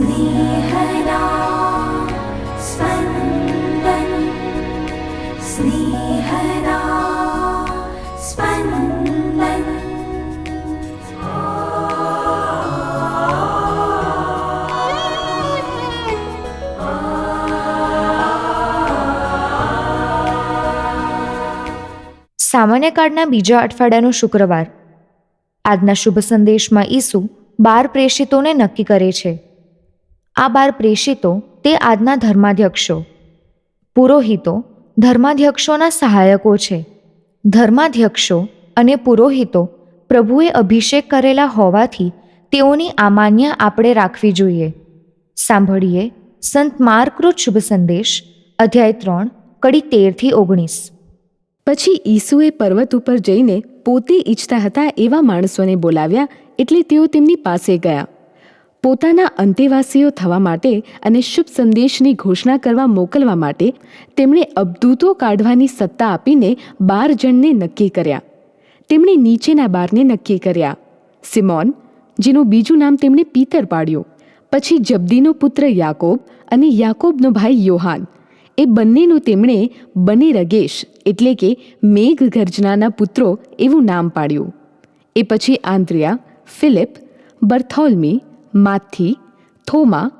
स्नेहदा स्पन्दन् स्नेहदा स्पन्दन् સામાન્ય કાળના બીજા અઠવાડિયાનો શુક્રવાર આજના શુભ સંદેશમાં ઈસુ બાર પ્રેષિતોને નક્કી કરે છે આ બાર પ્રેષિતો તે આજના ધર્માધ્યક્ષો. પુરોહિતો ધર્માધ્યક્ષોના સહાયકો છે. ધર્માધ્યક્ષો અને પુરોહિતો પ્રભુએ અભિષેક કરેલા હોવાથી તેઓની આમાન્ય આપણે રાખવી જોઈએ. સાંભળીએ સંત માર્કૃત શુભ સંદેશ, અધ્યાય ત્રણ, કડી તેરથી ઓગણીસ. પછી ઈસુએ પર્વત ઉપર જઈને પોતે ઈચ્છતા હતા એવા માણસોને બોલાવ્યા એટલે તેઓ તેમની પાસે ગયા. પોતાના અંતેવાસીઓ થવા માટે અને શુભ સંદેશની ઘોષણા કરવા મોકલવા માટે તેમણે અબદૂતો કાઢવાની સત્તા આપીને બાર જણને નક્કી કર્યા. તેમણે નીચેના બારને નક્કી કર્યા. સિમોન, જેનું બીજું નામ તેમણે પીતર પાડ્યું, પછી જબ્દીનો પુત્ર યાકોબ અને યાકોબનો ભાઈ યોહાન. એ બંનેનું તેમણે બને રગેશ એટલે કે મેઘ ગર્જનાના પુત્રો એવું નામ પાડ્યું. એ પછી આંદ્રિયા, ફિલિપ, બર્થોલ્મી માથી થોમા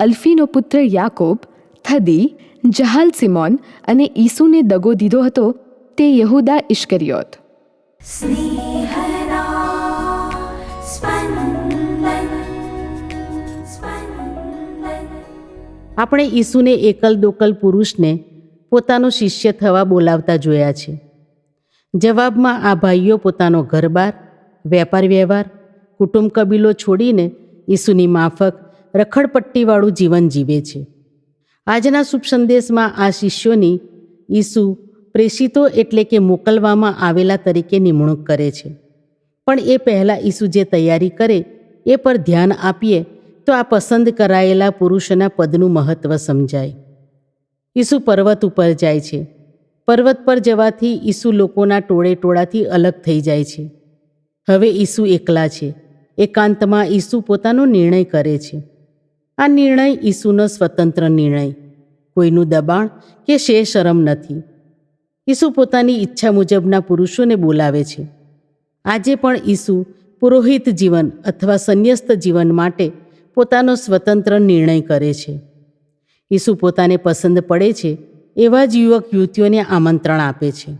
અલ્ફીનો પુત્ર યાકોબ થદી જહાલ સિમોન અને ઈસુને દગો દીધો હતો તે યહૂદા ઇશ્કરિયોત આપણે ઈસુને એકલ દોકલ પુરુષને પોતાનો શિષ્ય થવા બોલાવતા જોયા છે. જવાબમાં આ ભાઈઓ પોતાનો ઘરબાર વેપાર વ્યવહાર કુટુંબ કબીલો છોડીને ઈસુની માફક રખડપટ્ટીવાળું જીવન જીવે છે. આજના શુભ સંદેશમાં આ શિષ્યોની ઈસુ પ્રેષિતો એટલે કે મોકલવામાં આવેલા તરીકે નિમણૂક કરે છે. પણ એ પહેલાં ઈસુ જે તૈયારી કરે એ પર ધ્યાન આપીએ તો આ પસંદ કરાયેલા પુરુષના પદનું મહત્ત્વ સમજાય. ઈસુ પર્વત ઉપર જાય છે. પર્વત પર જવાથી ઈસુ લોકોના ટોળે ટોળાથી અલગ થઈ જાય છે. હવે ઈસુ એકલા છે. એકાંતમાં ઈસુ પોતાનો નિર્ણય કરે છે. આ નિર્ણય ઈસુનો સ્વતંત્ર નિર્ણય. કોઈનું દબાણ કે શે શરમ નથી. ઈસુ પોતાની ઈચ્છા મુજબના પુરુષોને બોલાવે છે. આજે પણ ઈસુ પુરોહિત જીવન અથવા સંન્યસ્ત જીવન માટે પોતાનો સ્વતંત્ર નિર્ણય કરે છે. ઈસુ પોતાને પસંદ પડે છે એવા જ યુવક યુવતીઓને આમંત્રણ આપે છે.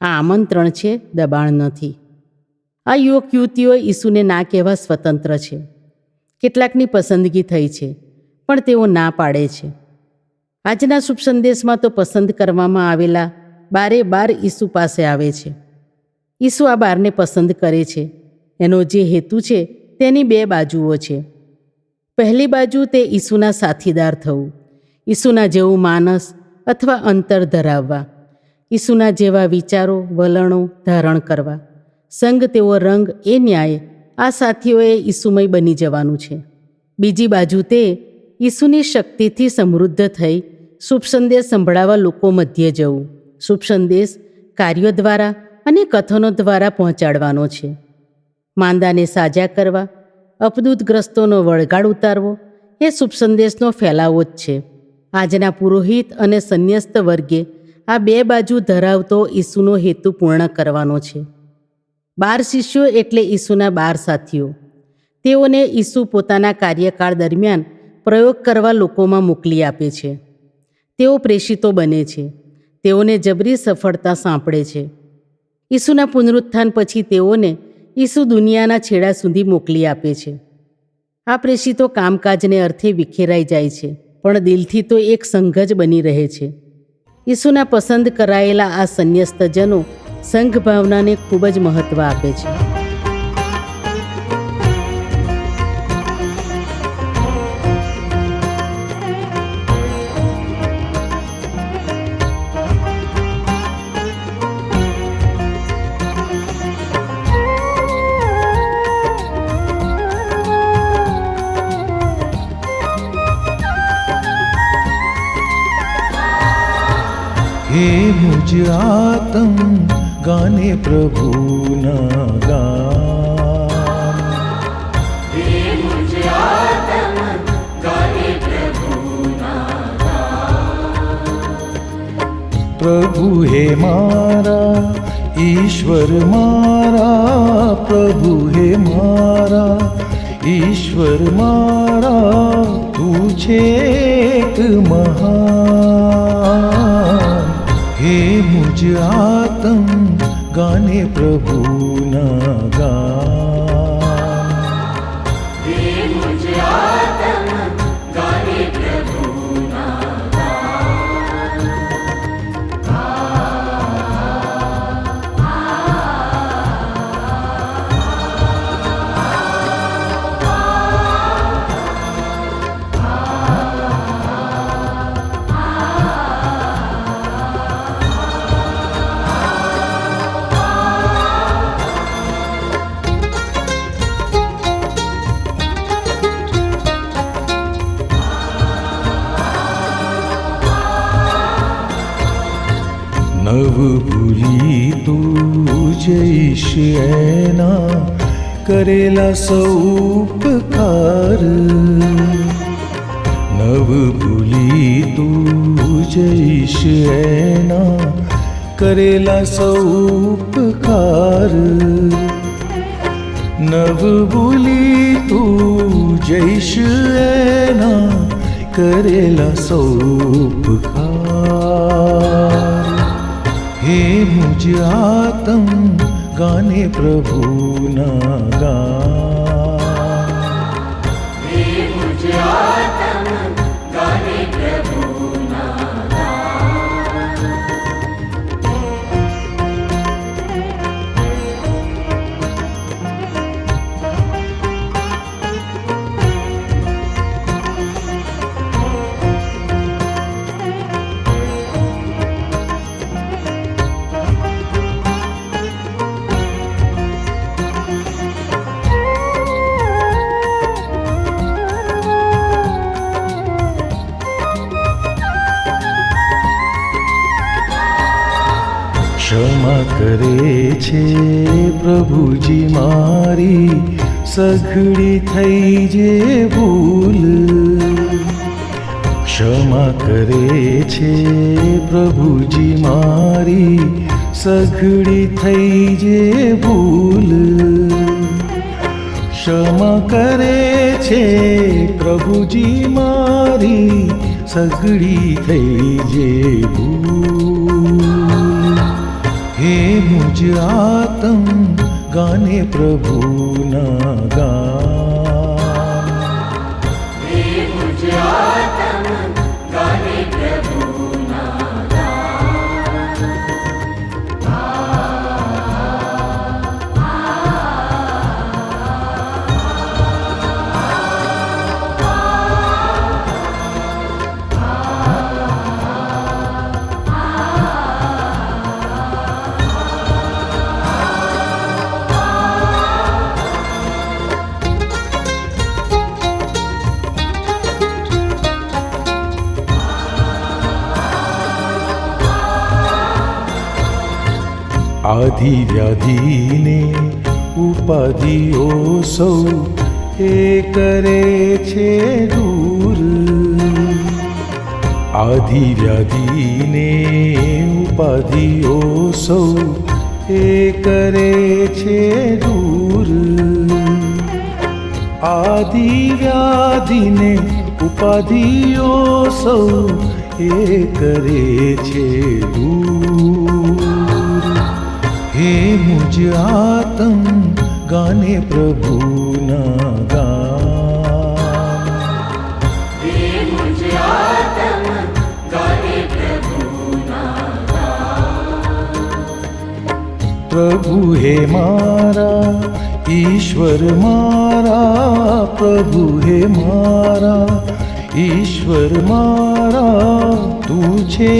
આ આમંત્રણ છે દબાણ નથી. આ યુવક યુવતીઓ ઈસુને ના કહેવા સ્વતંત્ર છે. કેટલાકની પસંદગી થઈ છે, પણ તેઓ ના પાડે છે. આજના શુભ સંદેશમાં તો પસંદ કરવામાં આવેલા બારે બાર ઈસુ પાસે આવે છે. ઈસુ આ બારને પસંદ કરે છે. એનો જે હેતુ છે તેની બે બાજુઓ છે. પહેલી બાજુ તે ઈસુના સાથીદાર થવું. ઈસુના જેવું માનસ અથવા અંતર ધરાવવા. ઈસુના જેવા વિચારો, વલણો ધારણ કરવા. સંગ તેવો રંગ એ ન્યાય. આ સાથીઓએ ઈસુમય બની જવાનું છે. બીજી બાજુ તે ઈસુની શક્તિથી સમૃદ્ધ થઈ શુભ સંદેશ સંભળાવા લોકો મધ્યે જવું. શુભ સંદેશ કાર્યો દ્વારા અને કથનો દ્વારા પહોંચાડવાનો છે. માંદાને સાજા કરવા, અપદૂતગ્રસ્તોનો વળગાડ ઉતારવો, એ શુભ સંદેશનો ફેલાવો જ છે. આજના પુરોહિત અને સંન્યસ્ત વર્ગે આ બે બાજુ ધરાવતો ઈસુનો હેતુ પૂર્ણ કરવાનો છે. બાર શિષ્યો એટલે ઈસુના બાર સાથીઓ. તેઓને ઈસુ પોતાના કાર્યકાળ દરમિયાન પ્રયોગ કરવા લોકોમાં મોકલી આપે છે. તેઓ પ્રેષિતો બને છે. તેઓને જબરી સફળતા સાંપડે છે. ઈસુના પુનરુત્થાન પછી તેઓને ઈસુ દુનિયાના છેડા સુધી મોકલી આપે છે. આ પ્રેષિતો કામકાજને અર્થે વિખેરાઈ જાય છે, પણ દિલથી તો એક સંઘ જ બની રહે છે. ઈસુના પસંદ કરાયેલા આ સંન્યસ્તજનો સંઘ ભાવનાને ખૂબ જ મહત્ત્વ આપે છે. હે મુજ આતમ ગાને પ્રભુના ગાન પ્રભુ હે મારા ઈશ્વર મારા પ્રભુ હે મારા ઈશ્વર મારા તું છે એક મહાન હે મુજ આતમ ગાને પ્રભુના નવ ભૂલી તું જઈશ એના કરેલા સૌ ઉપકાર નવ ભૂલી તું જઈશ એના કરેલા સૌ હે મુજ આતમ ગાને પ્રભુના મુજ ક્ષમા કરે છે પ્રભુજી મારી, સઘળી થઈ જે ભૂલ. ક્ષમા કરે છે પ્રભુજી મારી, સઘળી થઈ જે ભૂલ. ક્ષમા કરે છે પ્રભુજી મારી, સઘળી થઈ જે ભૂલ. હે મુજ આતમ ગાને પ્રભુના ગાન આધિ વ્યાધિને ઉપાધિઓ સૌ એ કરે છે દૂર. આધિ વ્યાધિને ઉપાધિઓ સૌ એ કરે છે દૂર. આદિ વ્યાધિને ઉપાધિઓ સૌ એ કરે છે દૂર. હે મુજ આતમ ગાને પ્રભુના ગાન પ્રભુ હે મારા ઈશ્વર મારા પ્રભુ હે મારા ઈશ્વર મારા તું છે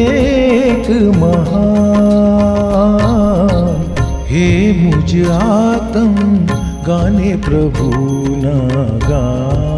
એક મહાન. હે મુજ આતમ ગાને પ્રભુના ગાન